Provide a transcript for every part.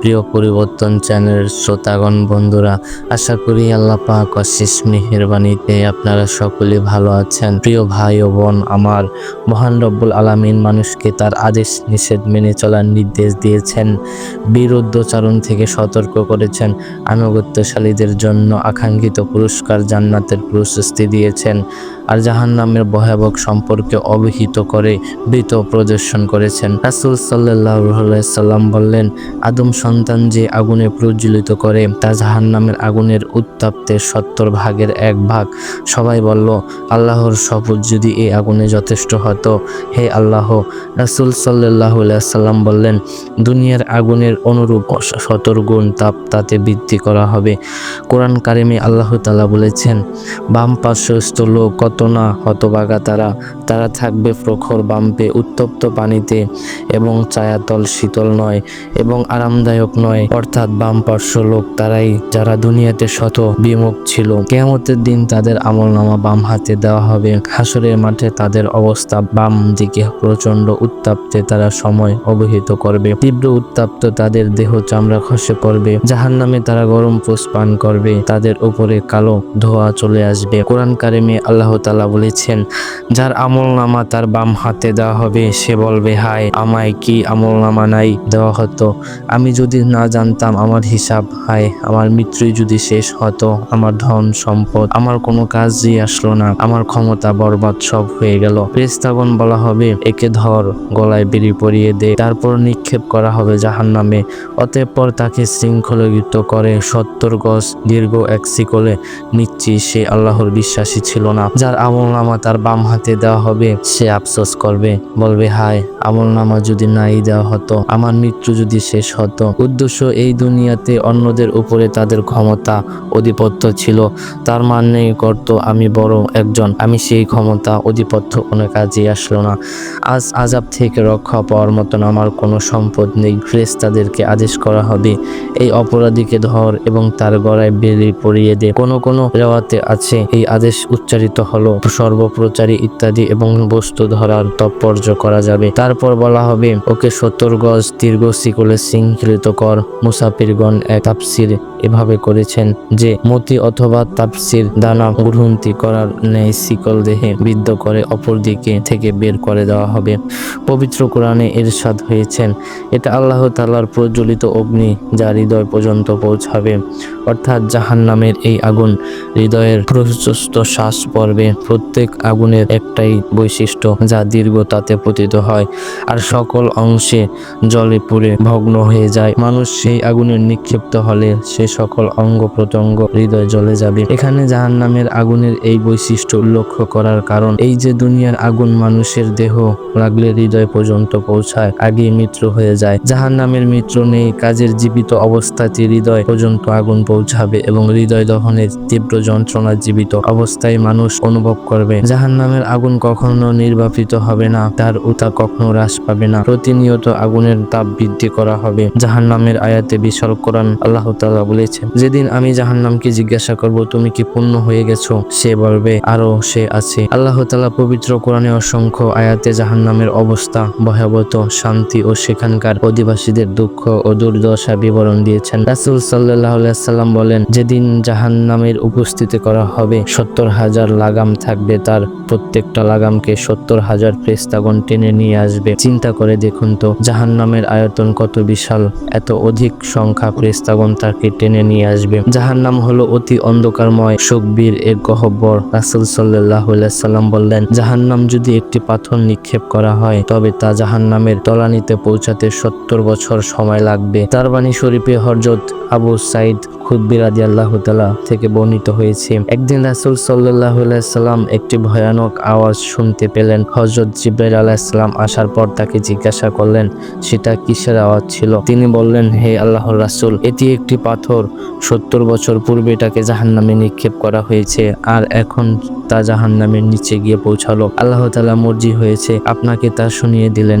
প্রিয় পরিবর্তন চ্যানেলের শ্রোতাগণ, বন্ধুরা, আশা করি আল্লাহ পাক অশেষ মেহেরবানিতে আপনারা সকলে ভালো আছেন। প্রিয় ভাই ও বোন, আমার মহান রব্বুল আলামিন মানুষকে তার আদেশ, নিষেধ মেনে চলার নির্দেশ দিয়েছেন বিরুদ্ধচারণ থেকে সতর্ক করেছেন, আনুগত্যশালীদের জন্য আকাঙ্ক্ষিত পুরস্কার জান্নাতের প্রশস্তি দিয়েছেন আর জাহান্নামের ভয়াবহ সম্পর্কে অবহিত করে বৃত প্রদর্শন করেছেন। রাসুল সাল্লাহ সাল্লাম বললেন, আদম সন্তান যে আগুনে প্রজ্বলিত করে, তা জাহান্নামের আগুনের উত্তাপ্তের সত্তর ভাগের এক ভাগ। সবাই বলল, আল্লাহর শপথ যদি এই আগুনে যথেষ্ট হতো। হে আল্লাহ, রাসুল সাল্লাহ সাল্লাম বললেন, দুনিয়ার আগুনের অনুরূপ শতর গুণ তাপ তাতে বৃদ্ধি করা হবে। কোরআন কারিমে আল্লাহ তালা বলেছেন, বাম পার্শ্বস্থ লোক কত না হতবাগা তারা তারা থাকবে প্রখর বাম্পে উত্তপ্ত পানিতে এবং চায়াতল শীতল নয় এবং আরামদায়ক নয়। অর্থাৎ বাম পার্শ্ব লোক তারাই, যারা দুনিয়াতে শত বিমুখ ছিল। কেয়ামতের দিন তাদের আমল নামা বাম হাতে দেওয়া হবে। হাসরের মাঠে তাদের অবস্থা বাম দিকে প্রচণ্ড উত্তাপ্তে তারা সময় অবহিত করবে। তীব্র উত্তাপ্ত তাদের দেহ চামড়া খসে পড়বে। জাহান নামে তারা গরম পোষ পান করবে। তাদের উপরে কালো ধোয়া চলে আসবে। কোরআন কারিমে আল্লাহ তালা বলেছেন, যার আমল নামা তার বাম হাতে দেওয়া হবে, সে বলবে, হায়, আমায় কি আমল নামা নাই দেওয়া হতো? আমি যদি না জানতাম আমার হিসাব, হায়, আমার মৃত্যুই যদি শেষ হতো, আমার ধন, সম্পদ, আমার কোনো কাজই আসলো না, আমার ক্ষমতা বরবাদ সব হয়ে গেল। প্রেস্তাগন বলা হবে, একে ধর, গলায় বেরি পরিয়ে দে, তারপর নিক্ষেপ করা হবে জাহান নামে অতঃপর তাকে শৃঙ্খলিত করে সত্তর গজ দীর্ঘ এক শিকলে নিচ্ছি সে আল্লাহর বিশ্বাসী ছিল না, যার আমল নামা তার বাম হাতে দেওয়া হবে, সে আফসোস করবে, বলবে, হায়, আমল নামা যদি নাই দেওয়া হতো, আমার মৃত্যু যদি শেষ হতো। উদ্দেশ্য এই দুনিয়াতে অন্যদের উপরে তাদের ক্ষমতা অধিপত্য ছিল। তার মানে করতো আমি বড় একজন, আমি সেই ক্ষমতা অধিপত্য কোনো কাজে আসলো না। আজ আজাব থেকে রক্ষা পাওয়ার মতন আমার কোনো সম্পদ নেই। ফ্রেস তাদেরকে আদেশ করা হবে, এই অপরাধীকে ধর এবং তার গড়ায় বেলি পরিয়ে দে। কোনো কোনো রেওয়াতে আছে। এই আদেশ উচ্চারিত হলো, সর্বপ্রচারী ইত্যাদি এবং বস্তু ধরার তৎপর্য করা যাবে। তারপর বলা হবে, ওকে সত্তর গজ দীর্ঘ শিকলে শৃঙ্খলিত কর। মুসাফিরগণ এক তাপসির এভাবে করেছেন যে, মতি অথবা তাপসির দানা গ্রহন্তি করার ন্যায় শিকল দেহে বিদ্ধ করে অপর দিকে থেকে বের করে দেওয়া হবে। পবিত্র কোরআনে এরশাদ হয়েছেন। এটা আল্লাহ তালার প্রজ্বলিত অগ্নি যা হৃদয় পর্যন্ত পৌঁছাবে। অর্থাৎ জাহান নামের এই আগুন হৃদয়ের প্রশস্ত শ্বাস পর্বে প্রত্যেক আগুনের একটাই বৈশিষ্ট্য যা দীর্ঘ তাতে পতিত হয় আর সকল অংশে জলে পুড়ে ভগ্ন হয়ে যায়। মানুষ সেই আগুনের নিক্ষিপ্ত হলে সে সকল অঙ্গ প্রত্যঙ্গ হৃদয় জ্বলে যাবে। এখানে জাহান নামের আগুনের এই বৈশিষ্ট্য লক্ষ্য করার কারণ এই যে দুনিয়ার আগুন মানুষের দেহ লাগলে হৃদয় পর্যন্ত পৌঁছায়, আগেই মৃত্যু হয়ে যায়। জাহান নামের মৃত্যু নেই, কাজের জীবিত অবস্থাতে হৃদয় পর্যন্ত আগুন পৌঁছাবে এবং হৃদয় দহনের তীব্র যন্ত্রণা জীবিত অবস্থায় মানুষ অনুভব করবে জাহান নামের আগুন কখনো নির্বাপিত হবে না, তার উতা কখনো হ্রাস পাবে না। প্রতিনিয়ত আগুনের তাপ বৃদ্ধি করা হবে জাহান নামের আয়াতে বিশাল কোরআন আল্লাহ তাআলা বলেছেন, যেদিন আমি জাহান নামকে জিজ্ঞাসা করব, তুমি কি পূর্ণ হয়ে গেছো? সে বলবে, আরও সে আছে। আল্লাহ তাআলা পবিত্র কোরআনে অসংখ্য আয়াতে জাহান নামের অবস্থা, ভয়াবহ শান্তি ও সেখানকার অধিবাসীদের দুঃখ ও দুর্দশা বিবরণ দিয়েছেন। রাসুল সাল্লাহ সাল্লাম বলেন, যেদিন জাহান নামের উপস্থিতি করা হবে। সত্তর হাজার লাগাম থাকবে তার। প্রত্যেকটা লাগামকে সত্তর হাজার ফেরেশতাগণ টেনে নিয়ে আসবে। চিন্তা করে দেখুন তো জাহান নামের আয়তন কত বিশাল। এত অধিক সংখ্যা ফেরেশতাগণ তাকে টেনে নিয়ে আসবে। জাহান নাম হলো অতি অন্ধকারময়, শোকবীর এক গহব্বর। রাসূল সাল্লাহ সাল্লাম বললেন জাহান নাম যদি একটি পাথর নিক্ষেপ করা হয়, তবে তা জাহান নামের তলানিতে পৌঁছাতে সত্তর বছর সময় লাগবে। তার বাণী শরীফে হরজত আবু সাইদ খুদ্বির আদি আল্লাহ তালা থেকে বর্ণিত হয়েছে। একদিন রাসুল সাল্লাহ সাল্লাম একটি ভয়ানক আওয়াজ শুনতে পেলেন। হজরত জিব্রাইল আলাহিসাল্লাম আসার পর তাকে জিজ্ঞাসা করলেন, সেটা কিসের আওয়াজ ছিল? তিনি বললেন, হে আল্লাহর রাসুল, এটি একটি পাথর। সত্তর বছর পূর্বে এটাকে জাহান নামে নিক্ষেপ করা হয়েছে আর এখন তা জাহান নামের নিচে গিয়ে পৌঁছালো। আল্লাহ তালা মর্জি হয়েছে আপনাকে তা শুনিয়ে দিলেন।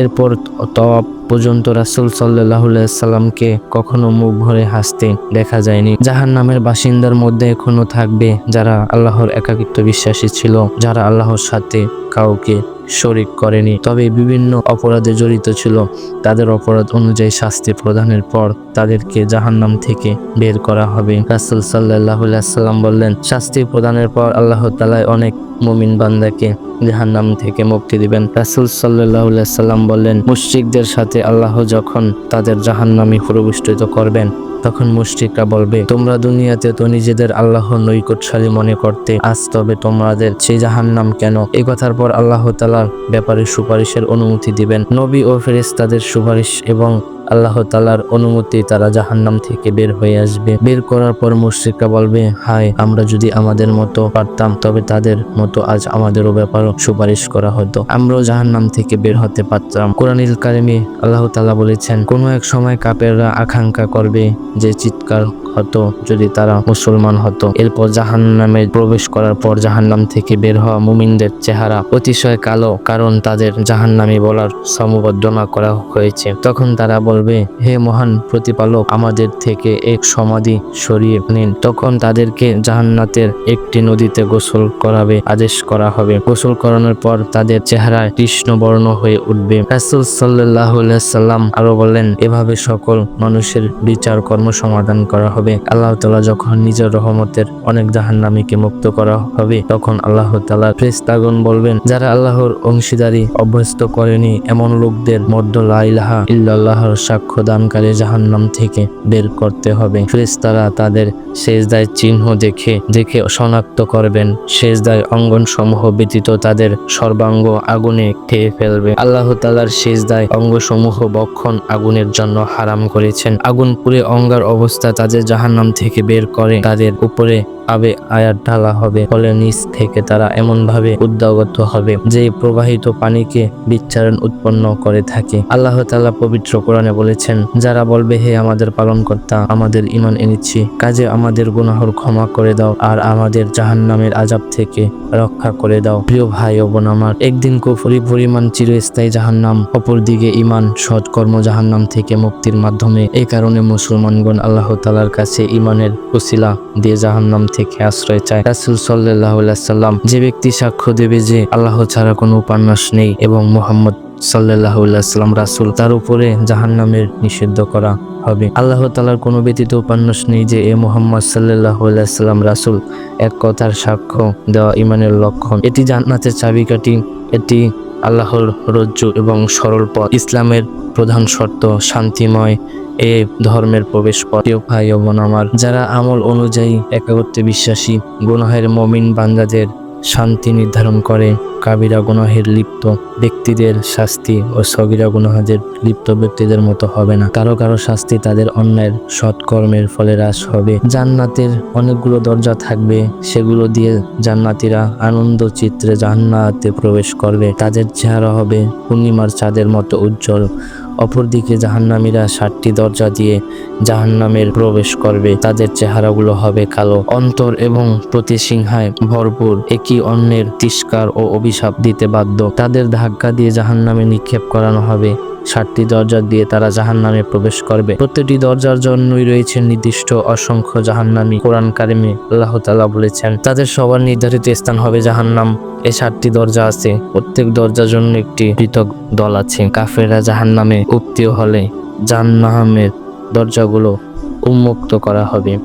এরপর তওয়াব পর্যন্ত রাসুল সাল্লাহ সাল্লামকে কখনো মুখ ভরে হাসতে দেখা যায়নি। জাহান নামের বাসিন্দার মধ্যে এখনও থাকবে যারা আল্লাহর একাকিত্ব বিশ্বাসী ছিল, যারা আল্লাহর সাথে কাউকে শরিক করেনি। তবে বিভিন্ন অপরাধে জড়িত ছিল। তাদের অপরাধ অনুযায়ী শাস্তি প্রদানের পর তাদেরকে জাহান্নাম থেকে বের করা হবে। রাসুল সাল্লাহ সাল্লাম বললেন, শাস্তি প্রদানের পর আল্লাহ তালায় অনেক মুমিন বান্দাকে জাহান্নাম থেকে মুক্তি দিবেন। রাসুল সাল্লাহ সাল্লাম বললেন, মুশ্রিকদের সাথে আল্লাহ যখন তাদের জাহান্নামে প্রবিষ্টিত করবেন তখন মুশরিকরা বলবে, তোমরা দুনিয়াতে তো নিজেদের আল্লাহ নৈকটশালী মনে করতে আজ তবে তোমাদের সেই জাহান্নাম কেন? এ কথার পর আল্লাহ তালার ব্যাপারে সুপারিশের অনুমতি দিবেন। নবী ও ফেরেস্তাদের সুপারিশ এবং আল্লাহ তালার অনুমতি তারা জাহান্নাম থেকে বের হয়ে আসবে। বের করার পর মুশ্রিকরা বলবে, হায়, আমরা যদি আমাদের মতো পারতাম, তবে তাদের মতো আজ আমাদেরও ব্যাপারও সুপারিশ করা হতো। আমরাও জাহান্নাম থেকে বের হতে পারতাম। কোরআনিল কারিমে আল্লাহ তালা বলেছেন, কোনো এক সময় কাপেররা আকাঙ্ক্ষা করবে যে চিৎকার হতো, যদি তারা মুসলমান হতো। এরপর জাহান্নামে প্রবেশ করার পর জাহান্নাম থেকে বের হওয়া মুমিনদের চেহারা অতিশয় কালো, কারণ তাদের জাহান্নামী বলার সমবর্ধনা করা হয়েছে। তখন তারা বলবে, হে মহান প্রতিপালক, আমাদের থেকে এক সমাধি সরিয়ে নিন। তখন তাদেরকে জাহান্নাতের একটি নদীতে গোসল করাবে, আদেশ করা হবে। গোসল করানোর পর তাদের চেহারায় কৃষ্ণ বর্ণ হয়ে উঠবে। রাসুল সাল্লাহ সাল্লাম আরও বললেন এভাবে সকল মানুষের বিচার কর্ম সমাধান করা হবে। আল্লাহ তালা যখন নিজের রহমতের অনেক জাহান্নামীকে মুক্ত করা হবে, তখন আল্লাহ তালা ফ্রেস্তাগন বলবেন, যারা আল্লাহর অংশীদারি অভ্যস্ত করেনি, এমন লোকদের মধ্য লাইলাহা ইল্লাল্লাহর সাক্ষ্য দানকারী জাহান্নাম থেকে বের করতে হবে। ফ্রেস্তারা তাদের শেষদায় চিহ্ন দেখে দেখে শনাক্ত করবেন। শেষদায় অঙ্গন সমূহ ব্যতীত তাদের সর্বাঙ্গ আগুনে খেয়ে ফেলবে। আল্লাহ তালার শেষদায় অঙ্গসমূহ বক্ষণ আগুনের জন্য হারাম করেছেন। আগুন পুড়ে অঙ্গার অবস্থা তাদের জাহান্নাম থেকে বের করে, তাদের উপরে আবে আয়ার ঢালা হবে। ফলে নিচ থেকে তারা এমন ভাবে উদ্যাগত হবে, যে প্রবাহিত পানিকে বিচ্ছারণ উৎপন্ন করে থাকে। আল্লাহ তালা পবিত্র কোরআনে বলেছেন, যারা বলবে, হে আমাদের পালনকর্তা, আমাদের ইমান এনেছি, কাজে আমাদের গুনাহর ক্ষমা করে দাও, আর আমাদের জাহান্নামের আজাব থেকে রক্ষা করে দাও। প্রিয় ভাই ও বোন আমার, একদিন কুফরি পরিমাণ চিরস্থায়ী জাহান্নাম, অপরদিকে ইমান সৎকর্ম জাহান্নাম থেকে মুক্তির মাধ্যমে এই কারণে মুসলমানগণ আল্লাহ তালার কাছে ইমানের উসিলা দিয়ে জাহান্নাম থেকে আশ্রয় চায়। রাসুল সাল্লাহ সাল্লাম যে ব্যক্তি সাক্ষ্য দেবে যে আল্লাহ ছাড়া কোনো উপন্যাস নেই এবং মোহাম্মদ সাল্লাহ সাল্লাম রাসুল, তার উপরে জাহান্নামের নিষিদ্ধ করা হবে। আল্লাহ তালার কোনো ব্যতীত উপন্যাস নেই যে এ মোহাম্মদ সাল্লাহ সাল্লাম রাসুল, এক কথার সাক্ষ্য দেওয়া ইমানের লক্ষণ। এটি জান্নাতের চাবিকাঠি, এটি আল্লাহর রজ্জু এবং সরল পথ। ইসলামের প্রধান শর্ত শান্তিময় এ ধর্মের প্রবেশ পথ। প্রিয় ভাই ও বোন আমার, যারা আমল অনুযায়ী একাগত্বে বিশ্বাসী, গুনাহের মমিন বান্দাদের শান্তি নির্ধারণ করে। কাবিরা গুনাহের লিপ্ত ব্যক্তিদের শাস্তি ও সগিরা গুনাহাদের লিপ্ত ব্যক্তিদের মতো হবে না। কারও কারও শাস্তি তাদের অন্যের সৎকর্মের ফলে হ্রাস হবে। জান্নাতের অনেকগুলো দরজা থাকবে, সেগুলো দিয়ে জান্নাতিরা আনন্দ চিত্রে জান্নাতে প্রবেশ করবে। তাদের চেহারা হবে পূর্ণিমার চাঁদের মতো উজ্জ্বল অপরদিকে জাহান্নামীরা ষাটটি দরজা দিয়ে জাহান্নামের প্রবেশ করবে। তাদের চেহারাগুলো হবে কালো। অন্তর এবং প্রতিসিংহায় ভরপুর। একই অন্যের তিষ্কার ও অভিশাপ দিতে বাধ্য। তাদের ধাক্কা দিয়ে জাহান্নামে নিক্ষেপ করানো হবে। ষাটটি দরজা দিয়ে তারা জাহান্নামে প্রবেশ করবে। প্রত্যেকটি দরজার জন্যই রয়েছে নির্দিষ্ট অসংখ্য জাহান্নামী। কোরআন কারিমে আল্লাহ তাআলা বলেছেন, তাদের সবার নির্ধারিত স্থান হবে জাহান্নাম। এ ষাটটি দরজা আছে। প্রত্যেক দরজার জন্য একটি পৃথক দল আছে। কাফেরা জাহান্নামে উত্তীয় হলে জাহান্নামের দরজাগুলো উন্মুক্ত করা হবে।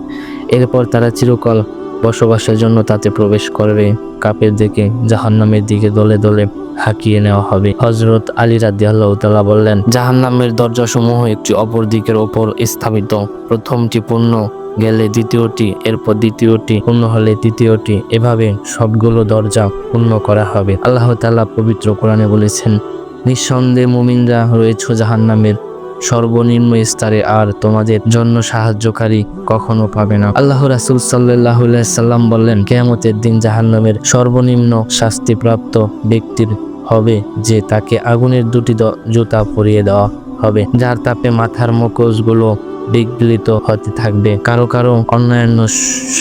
এরপর তারা চিরকাল বসবাসের জন্য তাতে প্রবেশ করবে। কাপের দিকে, জাহান্নামের দিকে দলে দলে হাঁকিয়ে নেওয়া হবে। হজরত আলী রাদি আল্লাহ তালা বললেন, জাহান্নামের দরজাসমূহ একটি অপর দিকের ওপর স্থাপিত। প্রথমটি পূর্ণ গেলে দ্বিতীয়টি, এরপর দ্বিতীয়টি, পূর্ণ হলে তৃতীয়টি। এভাবে সবগুলো দরজা পূর্ণ করা হবে। আল্লাহ তাআলা পবিত্র কোরআনে বলেছেন, নিঃসন্দেহে মুমিনরা রয়েছে জাহান্নামের সর্বনিম্ন স্তরে আর তোমাদের জন্য সাহায্যকারী কখনো পাবে না। আল্লাহ রাসুল সাল্লাহ সাল্লাম বললেন, কেয়ামতের দিন জাহান্নামের সর্বনিম্ন শাস্তিপ্রাপ্ত ব্যক্তির হবে যে তাকে আগুনের দুটি জুতা পরিয়ে দেওয়া হবে, যার তাপে মাথার মুখোশগুলো বিগলিত হতে থাকবে। কারও কারও অন্যান্য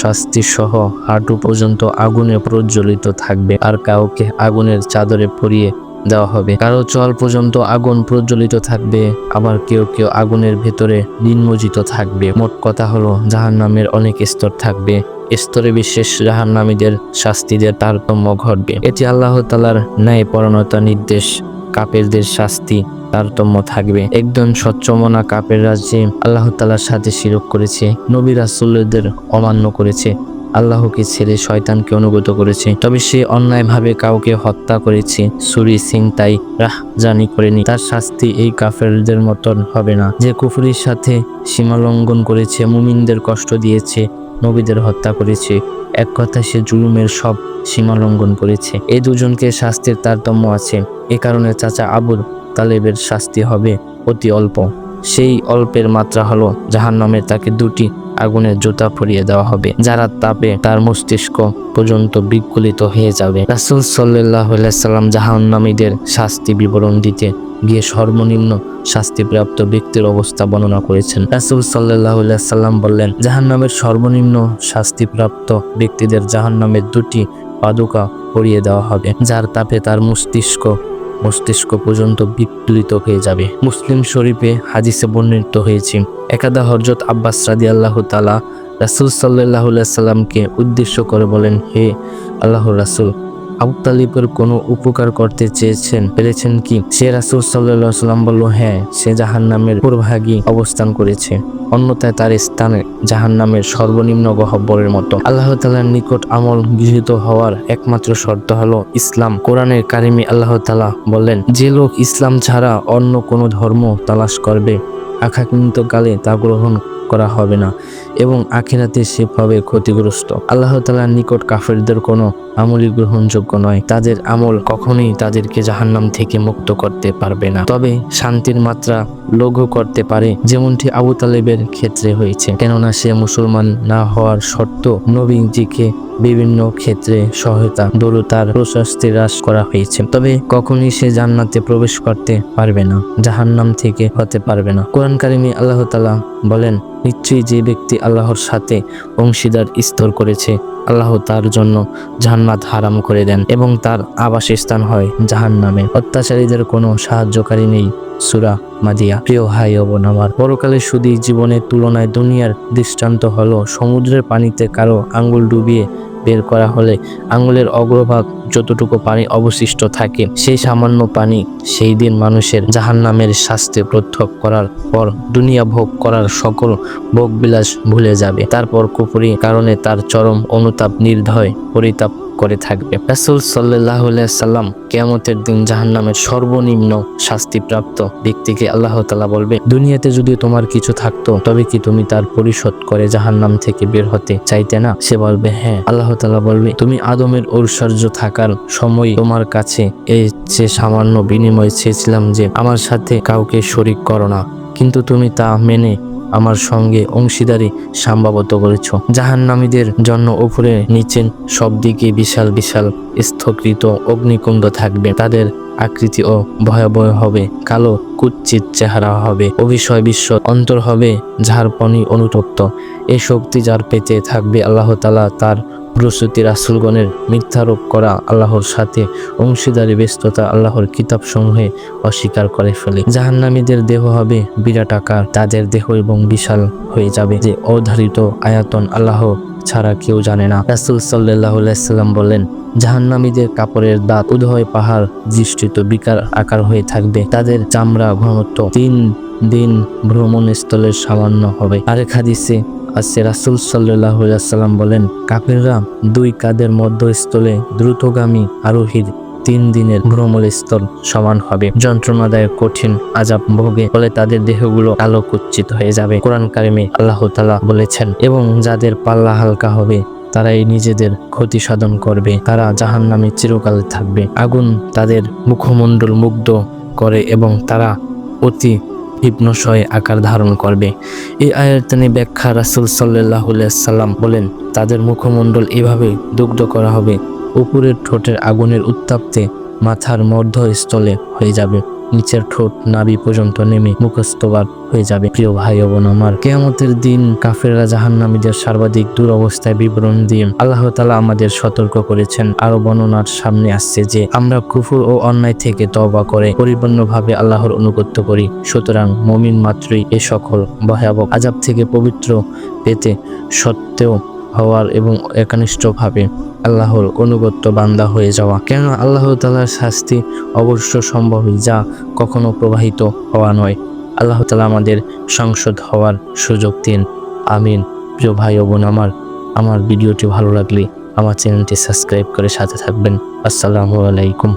শাস্তি সহ হাঁটু পর্যন্ত আগুনে প্রজ্বলিত থাকবে, আর কাউকে আগুনের চাদরে পরিয়ে দেওয়া হবে। কারও চল পর্যন্ত আগুন প্রজ্বলিত থাকবে, আবার কেউ কেউ আগুনের ভেতরে নিমজ্জিত থাকবে। মোট কথা হলো, জাহান্নামের অনেক স্তর থাকবে। স্তরে বিশেষ জাহান্নামীদের শাস্তিদের তারতম্য ঘটবে। এটি আল্লাহ তালার ন্যায় পরণতা নির্দেশ, কাপেরদের শাস্তি তারতম্য থাকবে। একজন স্বচ্ছমনা কাপের রাজ্যে আল্লাহ তালার সাথে শিরক করেছে, নবী রাসুল্লদের অমান্য করেছে। আল্লাহকে ছেড়ে শয়তানকে অনুগত করেছে। তবে সে অন্যায়ভাবে কাউকে হত্যা করেছে। সুরি সিং তাই রাহ জানি করেনি তার শাস্তি এই কাফেরদের মতন হবে না। যে কুফরির সাথে সীমা লঙ্ঘন করেছে, মুমিনদের কষ্ট দিয়েছে, নবীদের হত্যা করেছে, এক কথা সে জুলুমের সব সীমা লঙ্ঘন করেছে। এই দুজনকে শাস্তির তারতম্য আছে। এ কারণে চাচা আবুল তালেবের শাস্তি হবে অতি অল্প। সেই অল্পের মাত্রা হলো জাহান্নামের তাকে দুটি আগুনের জুতা পরিয়ে দেওয়া হবে, যারা তাপে তার মস্তিষ্ক পর্যন্ত বিকলিত হয়ে যাবে। রাসুল সাল্লাহ সাল্লাম জাহান্নামীদের শাস্তি বিবরণ দিতে গিয়ে সর্বনিম্ন শাস্তিপ্রাপ্ত ব্যক্তির অবস্থা বর্ণনা করেছেন। রাসুল সাল্লাহ সাল্লাম বললেন, জাহান্নামের সর্বনিম্ন শাস্তিপ্রাপ্ত ব্যক্তিদের জাহান্নামের দুটি পাদুকা পরিয়ে দেওয়া হবে, যার তাপে তার মস্তিষ্ক মস্তিষ্ক পর্যন্ত বিপ্লুত হয়ে যাবে। মুসলিম শরীফে হাদিসে বর্ণিত হয়েছে, একাদা হরজত আব্বাস রাদি আল্লাহ তালা রাসুল সাল্লাহ সাল্লামকে উদ্দেশ্য করে বলেন, হে আল্লাহ রাসুল আবু তালিবের কোনো উপকার করতে চেয়েছেন, পেরেছেন কি? সে রাসুল সাল্লাহ সাল্লাম বলল হ্যাঁ সে জাহান নামের পূর্বভাগী অবস্থান করেছে। অন্যথায় তার স্থানে জাহান নামের সর্বনিম্ন গহব্বরের মতো। আল্লাহ তালার নিকট আমল গৃহীত হওয়ার একমাত্র শর্ত হলো ইসলাম। কোরআনের কারিমি আল্লাহ তালা বললেন, যে লোক ইসলাম ছাড়া অন্য কোনো ধর্ম তালাশ করবে আকাঙ্ক্ষিত কালে তা গ্রহণ করা হবে না এবং আখেরাতে সে হবে ক্ষতিগ্রস্ত। আল্লাহ তালার নিকট কাফেরদের কোনো আমলই গ্রহণযোগ্য নয়। তাদের আমল কখনোই তাদেরকে জাহান্নাম থেকে মুক্ত করতে পারবে না। তবে শান্তির মাত্রা লঘু করতে পারে, যেমনটি আবু তালেবের ক্ষেত্রে হয়েছে। কেননা সে মুসলমান না হওয়ার শর্ত নবীজিকে বিভিন্ন ক্ষেত্রে সহায়তা, দূরতার তার প্রশস্তি হ্রাস করা হয়েছে। তবে কখনই সে জান্নাতে প্রবেশ করতে পারবে না, জাহান্নাম থেকে হতে পারবে না। কোরআন কারিমে আল্লাহ তালা বলেন, নিশ্চয়ই যে ব্যক্তি আল্লাহর সাথে অংশীদার স্তর করেছে, আল্লাহ তার জন্য জাহান্নাত হারাম করে দেন এবং তার আবাসস্থান হয় জাহান নামে অত্যাচারীদের কোনো সাহায্যকারী নেই, সুরা মাদিয়া। প্রিয় হাই অবন আমার, পরকালে শুধু জীবনের তুলনায় দুনিয়ার দৃষ্টান্ত হলো সমুদ্রের পানিতে কারও আঙ্গুল ডুবিয়ে বের করা হলে আঙুলের অগ্রভাগ যতটুকু পানি অবশিষ্ট থাকে, সেই সামান্য পানি সেই দিন মানুষের জাহান্নামের শাস্তি প্রত্যক্ষ করার পর দুনিয়া ভোগ করার সকল ভোগবিলাস ভুলে যাবে। তারপর কুপুরি কারণে তার চরম অনুতাপ নির্ধয় পরিতাপ করে থাকবে। রাসুল সাল্লাহ সাল্লাম কেয়ামতের দিন জাহান্নামের সর্বনিম্ন শাস্তিপ্রাপ্ত ব্যক্তিকে আল্লাহ তালা বলবে, দুনিয়াতে যদি তোমার কিছু থাকতো, তবে কি তুমি তার পরিশোধ করে জাহান্নাম থেকে বের হতে চাইতে না? সে বলবে হ্যাঁ। আল্লাহ তালা বলবে, তুমি আদমের ঐশ্বর্য থাকার সময় তোমার কাছে এই যে সামান্য বিনিময় চেয়েছিলাম যে আমার সাথে কাউকে শরিক করো না। কিন্তু তুমি তা মেনে আমার সঙ্গে অংশীদারি সম্ভবত করেছ। জাহান্নামীদের জন্য উপরে নিচে সব দিকে বিশাল বিশাল স্থকৃত অগ্নিকুণ্ড থাকবে। তাদের আকৃতি ও ভয়াবহ হবে। কালো কুচ্ছিত চেহারা হবে। অভিশয় বিশ্ব অন্তর হবে। ঝাড়পনি অনুতপ্ত। এ শক্তি যার পেতে থাকবে আল্লাহ তালা তার প্রস্তুতি রাসুলগণের মিথ্যারোপ করা আল্লাহর সাথে অংশীদারি ব্যস্ততা আল্লাহর কিতাব সমূহে অস্বীকার করে ফেলে। জাহান্নামীদের দেহ হবে বিরাট আকার, তাদের দেহ এবং বিশাল হয়ে যাবে। যে অধারিত আয়াতন আল্লাহ ছাড়া কেউ জানে না। রাসুল সাল্লাম বলেন জাহান্নামীদের কাপড়ের দাঁত উদয় পাহাড় দৃষ্টিত বিকার আকার হয়ে থাকবে। তাদের চামড়া ঘনত্ব তিন দিন ভ্রমণ স্থলের সামান্য হবে। আরেক হাদিসে আছে, রাসুল সাল্লাহ সাল্লাম বলেন কাপেররা দুই কাদের মধ্যস্থলে দ্রুতগামী আরোহীর তিন দিনের ভ্রমণ স্থল সমান হবে। যন্ত্রণাদায়ক কঠিন আজাব ভোগে, ফলে তাদের দেহগুলো আলো কুচ্ছিত হয়ে যাবে। কোরআন কারিমে আল্লাহ তালা বলেছেন, এবং যাদের পাল্লা হালকা হবে, তারাই নিজেদের ক্ষতি সাধন করবে। তারা জাহান নামে চিরকাল থাকবে। আগুন তাদের মুখমণ্ডল মুগ্ধ করে এবং তারা অতি হিপ্নশয় আকার ধারণ করবে। এই আয়াতনে ব্যাখ্যা রাসুল সাল্লাহ সাল্লাম বলেন, তাদের মুখমণ্ডল এভাবে দুগ্ধ করা হবে উপরের ঠোঁটের আগুনের উত্তাপতে মাথার মধ্যস্থলে হয়ে যাবে। নিচের ঠোঁট নাভি পর্যন্ত নেমে মুখস্তবার হয়ে যাবে। প্রিয় ভাই বোন আমার, কেয়ামতের দিন কাফেররা জাহান্নামীদের সর্বাধিক দুরবস্থায় বিবরণ দিয়ে আল্লাহ তালা আমাদের সতর্ক করেছেন। আরও বর্ণনার সামনে আসছে যে, আমরা কুফুর ও অন্যায় থেকে তবা করে পরিপূর্ণভাবে আল্লাহর অনুগত্য করি। সুতরাং মমিন মাত্রই এ সকল ভয়াবহ আজাব থেকে পবিত্র পেতে সত্ত্বেও হওয়ার এবং একনিষ্ঠভাবে আল্লাহর অনুগত্য বান্দা হয়ে যাওয়া। কেন আল্লাহ তালার শাস্তি অবশ্য সম্ভবই, যা কখনো প্রবাহিত হওয়া নয়। আল্লাহ তালা আমাদের সংসদ হওয়ার সুযোগ দিন। আমিন। প্রিয় ভাই ও বোন, আমার আমার ভিডিওটি ভালো লাগলে আমার চ্যানেলটি সাবস্ক্রাইব করে সাথে থাকবেন। আসসালামু আলাইকুম।